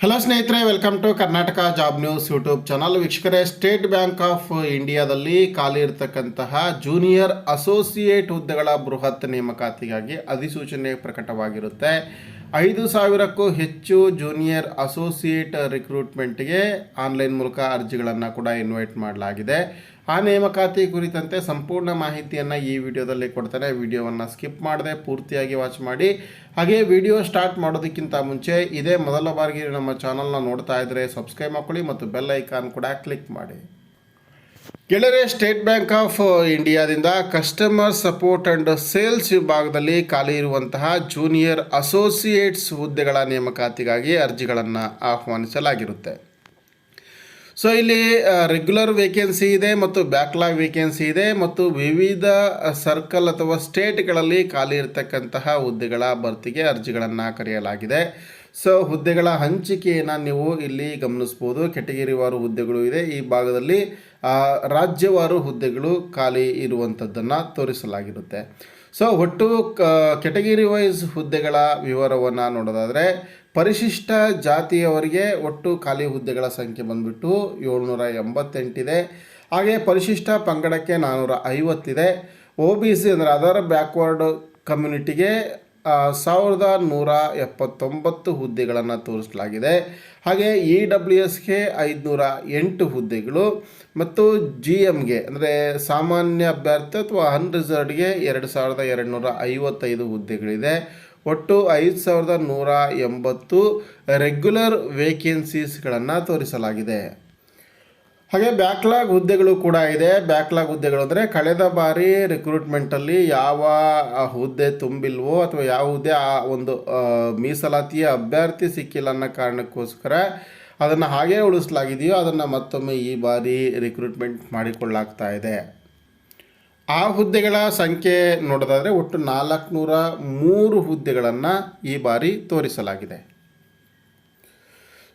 Hello ಸ್ನೇಹಿತರೆ welcome to Karnataka job news YouTube channel ವೀಕ್ಷಕರೇ state bank of ಇಂಡಿಯಾದಲ್ಲಿ ಖಾಲಿ ಇರತಕ್ಕಂತಹ ಜೂನಿಯರ್ ಅಸೋಸಿಯೇಟ್ ಹುದ್ದೆಗಳ ಬೃಹತ್ ನೇಮಕಾತಿಗಾಗಿ ಅಧಿಸೂಚನೆ ಪ್ರಕಟವಾಗಿರುತ್ತೆ. ಐದು ಸಾವಿರಕ್ಕೂ ಹೆಚ್ಚು ಜೂನಿಯರ್ ಅಸೋಸಿಯೇಟ್ ರಿಕ್ರೂಟ್ಮೆಂಟ್ಗೆ ಆನ್ಲೈನ್ ಮೂಲಕ ಅರ್ಜಿಗಳನ್ನು ಕೂಡ ಇನ್ವೈಟ್ ಮಾಡಲಾಗಿದೆ. ಆ ನೇಮಕಾತಿ ಕುರಿತಂತೆ ಸಂಪೂರ್ಣ ಮಾಹಿತಿಯನ್ನು ಈ ವಿಡಿಯೋದಲ್ಲಿ ಕೊಡ್ತಾರೆ ವಿಡಿಯೋವನ್ನು ಸ್ಕಿಪ್ ಮಾಡದೆ ಪೂರ್ತಿಯಾಗಿ ವಾಚ್ ಮಾಡಿ. ಹಾಗೆ ವಿಡಿಯೋ ಸ್ಟಾರ್ಟ್ ಮಾಡೋದಕ್ಕಿಂತ ಮುಂಚೆ ಇದೇ ಮೊದಲ ಬಾರಿಗೆ ನಮ್ಮ ಚಾನಲ್ನ ನೋಡ್ತಾ ಇದ್ದರೆ ಸಬ್ಸ್ಕ್ರೈಬ್ ಮಾಡ್ಕೊಳ್ಳಿ ಮತ್ತು ಬೆಲ್ ಐಕಾನ್ ಕೂಡ ಕ್ಲಿಕ್ ಮಾಡಿ. ಗೆಳೆಯರೆ, ಸ್ಟೇಟ್ ಬ್ಯಾಂಕ್ ಆಫ್ ಇಂಡಿಯಾದಿಂದ ಕಸ್ಟಮರ್ ಸಪೋರ್ಟ್ ಆ್ಯಂಡ್ ಸೇಲ್ಸ್ ವಿಭಾಗದಲ್ಲಿ ಖಾಲಿ ಇರುವಂತಹ ಜೂನಿಯರ್ ಅಸೋಸಿಯೇಟ್ಸ್ ಹುದ್ದೆಗಳ ನೇಮಕಾತಿಗಾಗಿ ಅರ್ಜಿಗಳನ್ನು ಆಹ್ವಾನಿಸಲಾಗಿರುತ್ತೆ. ಸೊ ಇಲ್ಲಿ ರೆಗ್ಯುಲರ್ ವೇಕೆನ್ಸಿ ಇದೆ ಮತ್ತು ಬ್ಯಾಕ್ಲಾಗ್ ವೇಕೆನ್ಸಿ ಇದೆ ಮತ್ತು ವಿವಿಧ ಸರ್ಕಲ್ ಅಥವಾ ಸ್ಟೇಟ್ಗಳಲ್ಲಿ ಖಾಲಿ ಇರತಕ್ಕಂತಹ ಹುದ್ದೆಗಳ ಭರ್ತಿಗೆ ಅರ್ಜಿಗಳನ್ನು ಕರೆಯಲಾಗಿದೆ. ಸೊ ಹುದ್ದೆಗಳ ಹಂಚಿಕೆಯನ್ನು ನೀವು ಇಲ್ಲಿ ಗಮನಿಸ್ಬೋದು. ಕೆಟಗಿರಿವಾರು ಹುದ್ದೆಗಳು ಇದೆ. ಈ ಭಾಗದಲ್ಲಿ ರಾಜ್ಯವಾರು ಹುದ್ದೆಗಳು ಖಾಲಿ ಇರುವಂಥದ್ದನ್ನು ತೋರಿಸಲಾಗಿರುತ್ತೆ. ಸೊ ಒಟ್ಟು ಕೆಟಗಿರಿ ವೈಸ್ ಹುದ್ದೆಗಳ ವಿವರವನ್ನು ನೋಡೋದಾದರೆ, ಪರಿಶಿಷ್ಟ ಜಾತಿಯವರಿಗೆ ಒಟ್ಟು ಖಾಲಿ ಹುದ್ದೆಗಳ ಸಂಖ್ಯೆ ಬಂದುಬಿಟ್ಟು ಏಳ್ನೂರ ಎಂಬತ್ತೆಂಟಿದೆ. ಹಾಗೆ ಪರಿಶಿಷ್ಟ ಪಂಗಡಕ್ಕೆ ನಾನ್ನೂರ ಐವತ್ತಿದೆ. ಒ ಬಿ ಸಿ ಅಂದರೆ ಅದರ್ ಬ್ಯಾಕ್ವರ್ಡ್ ಕಮ್ಯುನಿಟಿಗೆ ಸಾವಿರದ ನೂರ ಎಪ್ಪತ್ತೊಂಬತ್ತು ಹುದ್ದೆಗಳನ್ನು ತೋರಿಸಲಾಗಿದೆ. ಹಾಗೆ ಇ ಡಬ್ಲ್ಯೂ ಎಸ್ಗೆ ಐದುನೂರ ಎಂಟು ಹುದ್ದೆಗಳು ಮತ್ತು ಜಿ ಎಮ್ಗೆ ಅಂದರೆ ಸಾಮಾನ್ಯ ಅಭ್ಯರ್ಥಿ ಅಥವಾ ಅನ್ರಿಸರ್ವ್ಡ್ಗೆ ಎರಡು ಸಾವಿರದ ಎರಡು ನೂರ ಐವತ್ತೈದು ಹುದ್ದೆಗಳಿದೆ. ಒಟ್ಟು ಐದು ಸಾವಿರದ ನೂರ ಎಂಬತ್ತು ರೆಗ್ಯುಲರ್ ವೇಕೆನ್ಸೀಸ್ಗಳನ್ನು ತೋರಿಸಲಾಗಿದೆ. ಹಾಗೆ ಬ್ಯಾಕ್ಲಾಗ್ ಹುದ್ದೆಗಳು ಕೂಡ ಇದೆ. ಬ್ಯಾಕ್ಲಾಗ್ ಹುದ್ದೆಗಳು ಅಂದರೆ ಕಳೆದ ಬಾರಿ ರಿಕ್ರೂಟ್ಮೆಂಟಲ್ಲಿ ಯಾವ ಹುದ್ದೆ ತುಂಬಿಲ್ವೋ ಅಥವಾ ಯಾವ ಹುದ್ದೆ ಆ ಒಂದು ಮೀಸಲಾತಿಯ ಅಭ್ಯರ್ಥಿ ಸಿಕ್ಕಿಲ್ಲ ಅನ್ನೋ ಕಾರಣಕ್ಕೋಸ್ಕರ ಅದನ್ನು ಹಾಗೇ ಉಳಿಸಲಾಗಿದೆಯೋ ಅದನ್ನು ಮತ್ತೊಮ್ಮೆ ಈ ಬಾರಿ ರಿಕ್ರೂಟ್ಮೆಂಟ್ ಮಾಡಿಕೊಳ್ಳಾಗ್ತಾ ಇದೆ. ಆ ಹುದ್ದೆಗಳ ಸಂಖ್ಯೆ ನೋಡೋದಾದರೆ ಒಟ್ಟು ನಾಲ್ಕುನೂರ ಮೂರು ಹುದ್ದೆಗಳನ್ನು ಈ ಬಾರಿ ತೋರಿಸಲಾಗಿದೆ.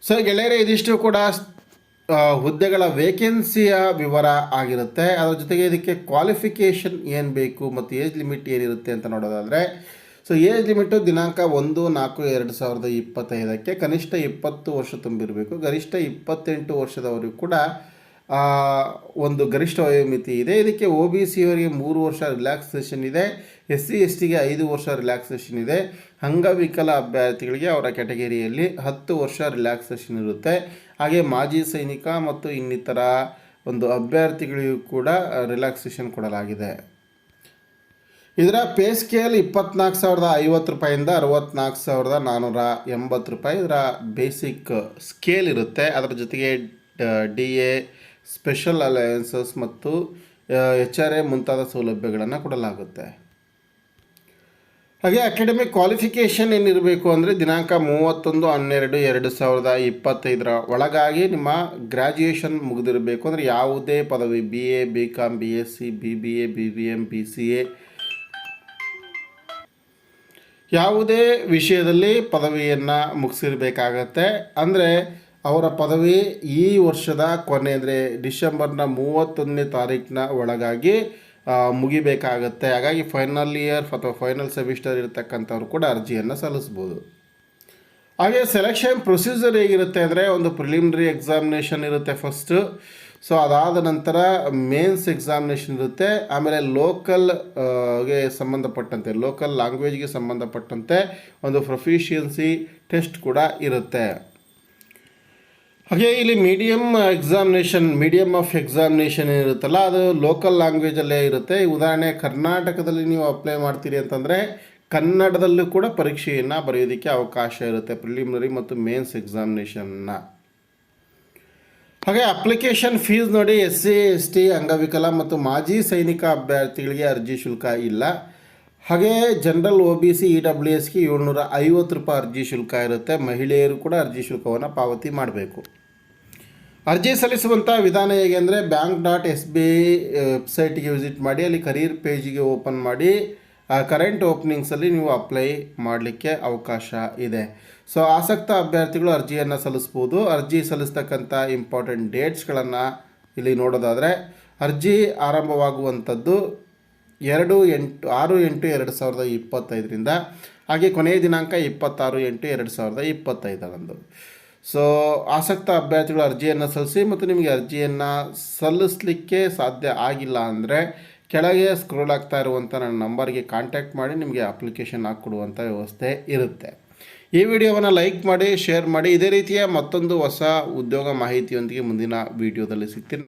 ಸೊ ಗೆಳೆಯರೇ, ಇದಿಷ್ಟು ಕೂಡ ಹುದ್ದೆಗಳ ವೇಕೆನ್ಸಿಯ ವಿವರ ಆಗಿರುತ್ತೆ. ಅದರ ಜೊತೆಗೆ ಇದಕ್ಕೆ ಕ್ವಾಲಿಫಿಕೇಷನ್ ಏನು ಬೇಕು, ಮತ್ತು ಏಜ್ ಲಿಮಿಟ್ ಏನಿರುತ್ತೆ ಅಂತ ನೋಡೋದಾದರೆ ಸೊ ಏಜ್ ಲಿಮಿಟು ದಿನಾಂಕ ಒಂದು, ನಾಲ್ಕು, ಎರಡು ಸಾವಿರದ ಇಪ್ಪತ್ತೈದಕ್ಕೆ ಕನಿಷ್ಠ ಇಪ್ಪತ್ತು ವರ್ಷ ತುಂಬಿರಬೇಕು. ಗರಿಷ್ಠ ಇಪ್ಪತ್ತೆಂಟು ವರ್ಷದವರಿಗೂ ಕೂಡ ಒಂದು ಗರಿಷ್ಠ ವಯೋಮಿತಿ ಇದೆ. ಇದಕ್ಕೆ ಒ ಬಿ ಸಿಯವರಿಗೆ ಮೂರು ವರ್ಷ ರಿಲ್ಯಾಕ್ಸೇಷನ್ ಇದೆ. ಎಸ್ ಸಿ ಎಸ್ ಟಿಗೆ ಐದು ವರ್ಷ ರಿಲ್ಯಾಕ್ಸೇಷನ್ ಇದೆ. ಅಂಗವಿಕಲ ಅಭ್ಯರ್ಥಿಗಳಿಗೆ ಅವರ ಕ್ಯಾಟಗರಿಯಲ್ಲಿ ಹತ್ತು ವರ್ಷ ರಿಲ್ಯಾಕ್ಸೇಷನ್ ಇರುತ್ತೆ. ಹಾಗೆ ಮಾಜಿ ಸೈನಿಕ ಮತ್ತು ಇನ್ನಿತರ ಒಂದು ಅಭ್ಯರ್ಥಿಗಳಿಗೂ ಕೂಡ ರಿಲ್ಯಾಕ್ಸೇಷನ್ ಕೊಡಲಾಗಿದೆ. ಇದರ ಪೇ ಸ್ಕೇಲ್ ಇಪ್ಪತ್ನಾಲ್ಕು ಸಾವಿರದ ಐವತ್ತು ರೂಪಾಯಿಂದ ಅರವತ್ನಾಲ್ಕು ಸಾವಿರದ ನಾನ್ನೂರ ಎಂಬತ್ತು ರೂಪಾಯಿ. ಇದರ ಬೇಸಿಕ್ ಸ್ಕೇಲ್ ಇರುತ್ತೆ. ಅದರ ಜೊತೆಗೆ, ಡಿ ಎ ಸ್ಪೆಷಲ್ ಅಲಯನ್ಸಸ್ ಮತ್ತು ಎಚ್ ಆರ್ ಎ ಮುಂತಾದ ಸೌಲಭ್ಯಗಳನ್ನು ಕೊಡಲಾಗುತ್ತೆ. ಹಾಗೆ ಅಕಾಡೆಮಿಕ್ ಕ್ವಾಲಿಫಿಕೇಷನ್ ಏನಿರಬೇಕು ಅಂದರೆ ದಿನಾಂಕ ಮೂವತ್ತೊಂದು ಹನ್ನೆರಡು ಎರಡು ಸಾವಿರದ ಇಪ್ಪತ್ತೈದರ ಒಳಗಾಗಿ ನಿಮ್ಮ ಗ್ರ್ಯಾಜುಯೇಷನ್ ಮುಗಿದಿರಬೇಕು. ಅಂದರೆ ಯಾವುದೇ ಪದವಿ B A B com B S C B B A B B M B C A ಯಾವುದೇ ವಿಷಯದಲ್ಲಿ ಪದವಿಯನ್ನು ಮುಗಿಸಿರಬೇಕಾಗತ್ತೆ. ಅಂದರೆ ಅವರ ಪದವಿ ಈ ವರ್ಷದ ಕೊನೆ ಅಂದರೆ ಡಿಸೆಂಬರ್ನ ಮೂವತ್ತೊಂದನೇ ತಾರೀಕಿನ ಒಳಗಾಗಿ ಮುಗಿಬೇಕಾಗತ್ತೆ. ಹಾಗಾಗಿ ಫೈನಲ್ ಇಯರ್ ಅಥವಾ ಫೈನಲ್ ಸೆಮಿಸ್ಟರ್ ಇರತಕ್ಕಂಥವ್ರು ಕೂಡ ಅರ್ಜಿಯನ್ನು ಸಲ್ಲಿಸ್ಬೋದು. ಹಾಗೆ ಸೆಲೆಕ್ಷನ್ ಪ್ರೊಸೀಜರ್ ಹೇಗಿರುತ್ತೆ ಅಂದರೆ ಒಂದು ಪ್ರಿಲಿಮಿನರಿ ಎಕ್ಸಾಮಿನೇಷನ್ ಇರುತ್ತೆ ಫಸ್ಟು ಸೊ ಅದಾದ ನಂತರ ಮೇನ್ಸ್ ಎಕ್ಸಾಮಿನೇಷನ್ ಇರುತ್ತೆ. ಆಮೇಲೆ ಲೋಕಲ್ಗೆ ಸಂಬಂಧಪಟ್ಟಂತೆ ಲೋಕಲ್ ಲ್ಯಾಂಗ್ವೇಜ್ಗೆ ಸಂಬಂಧಪಟ್ಟಂತೆ ಒಂದು ಪ್ರೊಫಿಷಿಯನ್ಸಿ ಟೆಸ್ಟ್ ಕೂಡ ಇರುತ್ತೆ. ಹಾಗೆ ಇಲ್ಲಿ medium examination medium of examination ಏನಿರುತ್ತಲ್ಲ, ಅದು ಲೋಕಲ್ ಲ್ಯಾಂಗ್ವೇಜಲ್ಲೇ ಇರುತ್ತೆ. ಉದಾಹರಣೆ, ಕರ್ನಾಟಕದಲ್ಲಿ ನೀವು ಅಪ್ಲೈ ಮಾಡ್ತೀರಿ ಅಂತಂದರೆ, ಕನ್ನಡದಲ್ಲೂ ಕೂಡ ಪರೀಕ್ಷೆಯನ್ನು ಬರೆಯೋದಕ್ಕೆ ಅವಕಾಶ ಇರುತ್ತೆ ಪ್ರಿಲಿಮಿನರಿ ಮತ್ತು ಮೇನ್ಸ್ ಎಕ್ಸಾಮಿನೇಷನ್ನ ಹಾಗೆ ಅಪ್ಲಿಕೇಶನ್ ಫೀಸ್ ನೋಡಿ ಎಸ್ ಸಿ ಎಸ್ ಟಿ ಅಂಗವಿಕಲ ಮತ್ತು ಮಾಜಿ ಸೈನಿಕ ಅಭ್ಯರ್ಥಿಗಳಿಗೆ ಅರ್ಜಿ ಶುಲ್ಕ ಇಲ್ಲ. ಹಾಗೆ general O B C E W ಎಸ್ಗೆ ಏಳ್ನೂರ ಐವತ್ತು ರೂಪಾಯಿ ಅರ್ಜಿ ಶುಲ್ಕ ಇರುತ್ತೆ. ಮಹಿಳೆಯರು ಕೂಡ ಅರ್ಜಿ ಶುಲ್ಕವನ್ನು ಪಾವತಿ ಮಾಡಬೇಕು. ಅರ್ಜಿ ಸಲ್ಲಿಸುವಂಥ ವಿಧಾನ ಹೇಗೆ ಅಂದರೆ bank dot S B I ವೆಬ್ಸೈಟಿಗೆ ವಿಸಿಟ್ ಮಾಡಿ, ಅಲ್ಲಿ ಕರಿಯರ್ ಪೇಜಿಗೆ ಓಪನ್ ಮಾಡಿ ಕರೆಂಟ್ ಓಪನಿಂಗ್ಸಲ್ಲಿ ನೀವು ಅಪ್ಲೈ ಮಾಡಲಿಕ್ಕೆ ಅವಕಾಶ ಇದೆ. ಸೊ ಆಸಕ್ತ ಅಭ್ಯರ್ಥಿಗಳು ಅರ್ಜಿಯನ್ನು ಸಲ್ಲಿಸ್ಬೋದು. ಅರ್ಜಿ ಸಲ್ಲಿಸ್ತಕ್ಕಂಥ ಇಂಪಾರ್ಟೆಂಟ್ ಡೇಟ್ಸ್ಗಳನ್ನು ಇಲ್ಲಿ ನೋಡೋದಾದರೆ, ಅರ್ಜಿ ಆರಂಭವಾಗುವಂಥದ್ದು ಎರಡು ಎಂಟು, ಆರು ಎಂಟು ಎರಡು ಸಾವಿರದ ಇಪ್ಪತ್ತೈದರಿಂದ, ಹಾಗೆ ಕೊನೆಯ ದಿನಾಂಕ ಇಪ್ಪತ್ತಾರು ಎಂಟು ಎರಡು ಸಾವಿರದ ಇಪ್ಪತ್ತೈದರಂದು. ಸೊ ಆಸಕ್ತ ಅಭ್ಯರ್ಥಿಗಳು ಅರ್ಜಿಯನ್ನು ಸಲ್ಲಿಸಿ ಮತ್ತು ನಿಮಗೆ ಅರ್ಜಿಯನ್ನು ಸಲ್ಲಿಸಲಿಕ್ಕೆ ಸಾಧ್ಯ ಆಗಿಲ್ಲ ಅಂದರೆ ಕೆಳಗೆ ಸ್ಕ್ರೋಲ್ ಆಗ್ತಾ ಇರುವಂಥ ನನ್ನ ನಂಬರ್ಗೆ ಕಾಂಟ್ಯಾಕ್ಟ್ ಮಾಡಿ ನಿಮಗೆ ಅಪ್ಲಿಕೇಶನ್ ಹಾಕ್ಕೊಡುವಂಥ ವ್ಯವಸ್ಥೆ ಇರುತ್ತೆ. ಈ ವಿಡಿಯೋವನ್ನು ಲೈಕ್ ಮಾಡಿ ಶೇರ್ ಮಾಡಿ, ಇದೇ ರೀತಿಯ ಮತ್ತೊಂದು ಹೊಸ ಉದ್ಯೋಗ ಮಾಹಿತಿಯೊಂದಿಗೆ ಮುಂದಿನ ವಿಡಿಯೋದಲ್ಲಿ ಸಿಗ್ತೀನಿ.